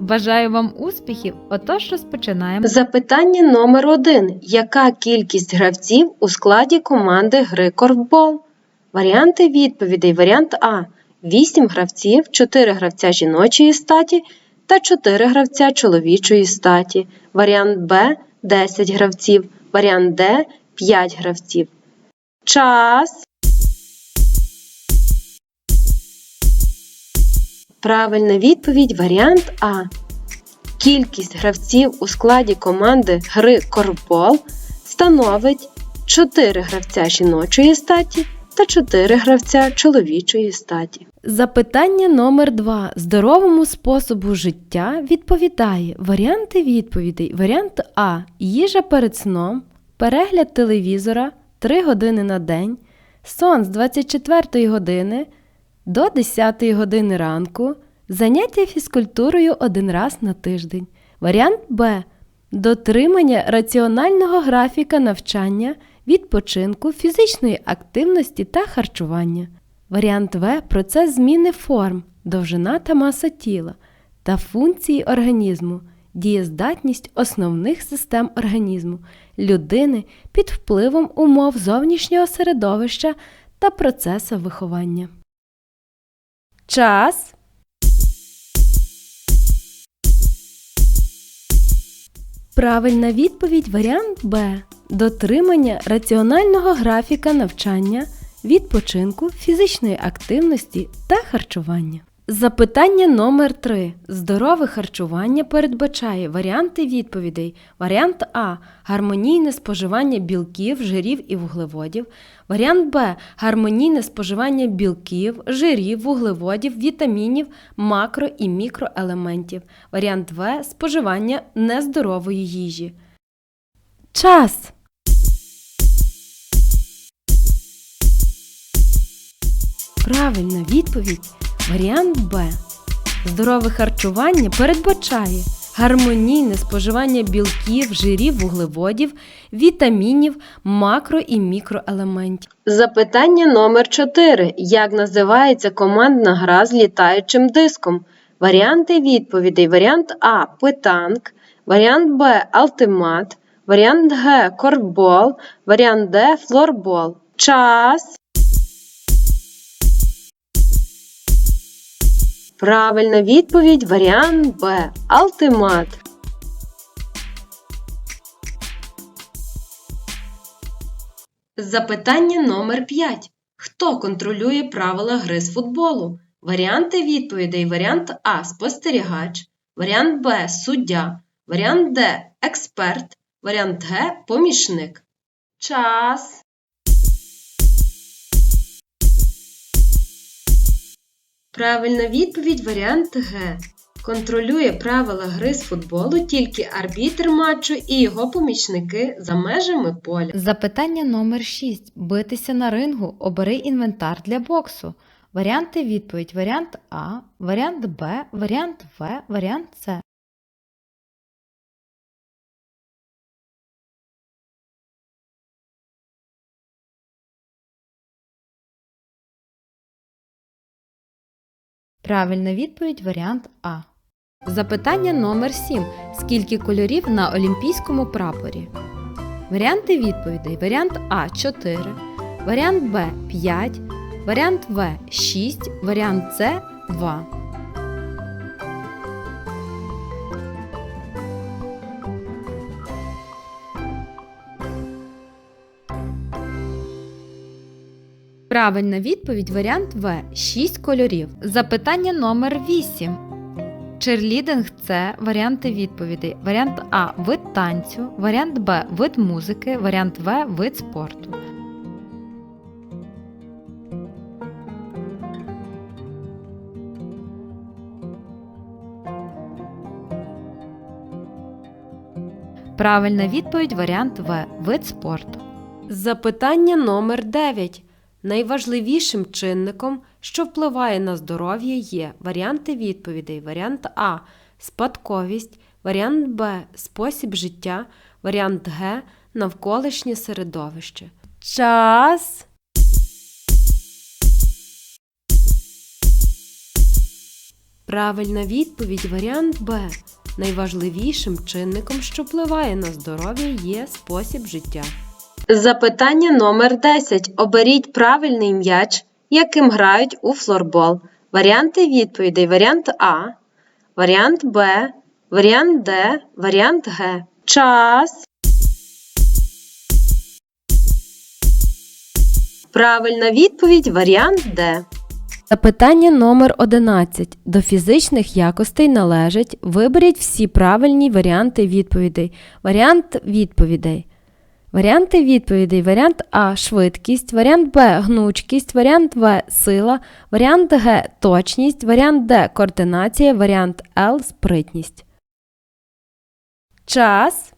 Бажаю вам успіхів! Отож розпочинаємо. Запитання номер 1. Яка кількість гравців у складі команди гри корфбол? Варіанти відповідей. Варіант А. 8 гравців, 4 гравця жіночої статі та 4 гравця чоловічої статі. Варіант Б. 10 гравців. Варіант Д. 5 гравців. Час. Правильна відповідь варіант А. Кількість гравців у складі команди гри корфбол становить 4 гравця жіночої статі та 4 гравця чоловічої статі. Запитання номер 2 Здоровому способу життя відповідає варіанти відповідей. Варіант А. Їжа перед сном, перегляд телевізора 3 години на день, сон з 24 години до 10 години ранку, заняття фізкультурою один раз на тиждень. Варіант Б. Дотримання раціонального графіка навчання, відпочинку, фізичної активності та харчування. Варіант В процес зміни форм, довжина та маса тіла та функції організму, дієздатність основних систем організму, людини під впливом умов зовнішнього середовища та процесу виховання. Час. Правильна відповідь варіант Б. Дотримання раціонального графіка навчання, відпочинку, фізичної активності та харчування. Запитання номер 3 Здорове харчування передбачає варіанти відповідей. Варіант А. Гармонійне споживання білків, жирів і вуглеводів. Варіант Б. Гармонійне споживання білків, жирів, вуглеводів, вітамінів, макро і мікроелементів. Варіант В. Споживання нездорової їжі. Час! Правильна відповідь варіант Б. Здорове харчування передбачає гармонійне споживання білків, жирів, вуглеводів, вітамінів, макро і мікроелементів. Запитання номер 4. Як називається командна гра з літаючим диском? Варіанти відповідей. Варіант А. Питанк. Варіант Б. Алтимат. Варіант Г. Корфбол. Варіант Д. Флорбол. Час. Правильна відповідь варіант Б. Алтимат. Запитання номер 5. Хто контролює правила гри з футболу? Варіанти відповідей. Варіант А. Спостерігач. Варіант Б. Суддя. Варіант Д. Експерт. Варіант Г. Помічник. Час. Правильна відповідь варіант Г. Контролює правила гри з футболу тільки арбітр матчу і його помічники за межами поля. Запитання номер 6. Битися на рингу. Обери інвентар для боксу. Варіанти відповідь. Варіант А, варіант Б, варіант В, варіант С. Правильна відповідь варіант А. Запитання номер 7. Скільки кольорів на олімпійському прапорі? Варіанти відповідей. Варіант А 4, варіант Б 5, варіант В 6, варіант С 2. Правильна відповідь варіант В 6 кольорів. Запитання номер 8. Черлідинг це варіанти відповідей. Варіант А вид танцю, варіант Б вид музики, варіант В вид спорту. Правильна відповідь варіант В вид спорту. Запитання номер 9. Найважливішим чинником, що впливає на здоров'я, є варіанти відповідей. Варіант А спадковість, варіант Б спосіб життя, варіант Г навколишнє середовище. Час. Правильна відповідь варіант Б. Найважливішим чинником, що впливає на здоров'я, є спосіб життя. Запитання номер 10. Оберіть правильний м'яч, яким грають у флорбол. Варіанти відповідей. Варіант А, варіант Б, варіант Д, варіант Г. Час. Правильна відповідь. Варіант Д. Запитання номер 11. До фізичних якостей належить виберіть всі правильні варіанти відповідей. Варіант відповідей. Варіанти відповідей. Варіант А швидкість, варіант Б гнучкість, варіант В сила, варіант Г точність, варіант Д координація, варіант Л спритність. Час.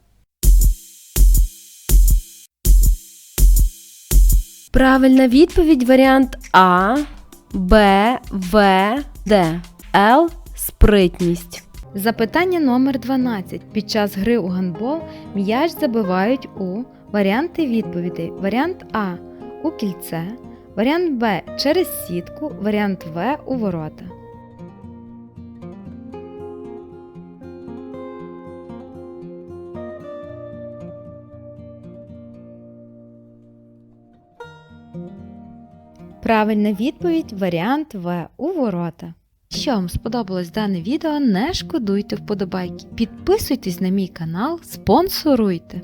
Правильна відповідь варіант А, Б, В, Д. Л спритність. Запитання номер 12. Під час гри у гандбол м'яч забивають у варіанти відповідей. Варіант А у кільце, варіант Б через сітку, варіант В у ворота. Правильна відповідь варіант В у ворота. Якщо вам сподобалось дане відео, не шкодуйте вподобайки. Підписуйтесь на мій канал, спонсоруйте.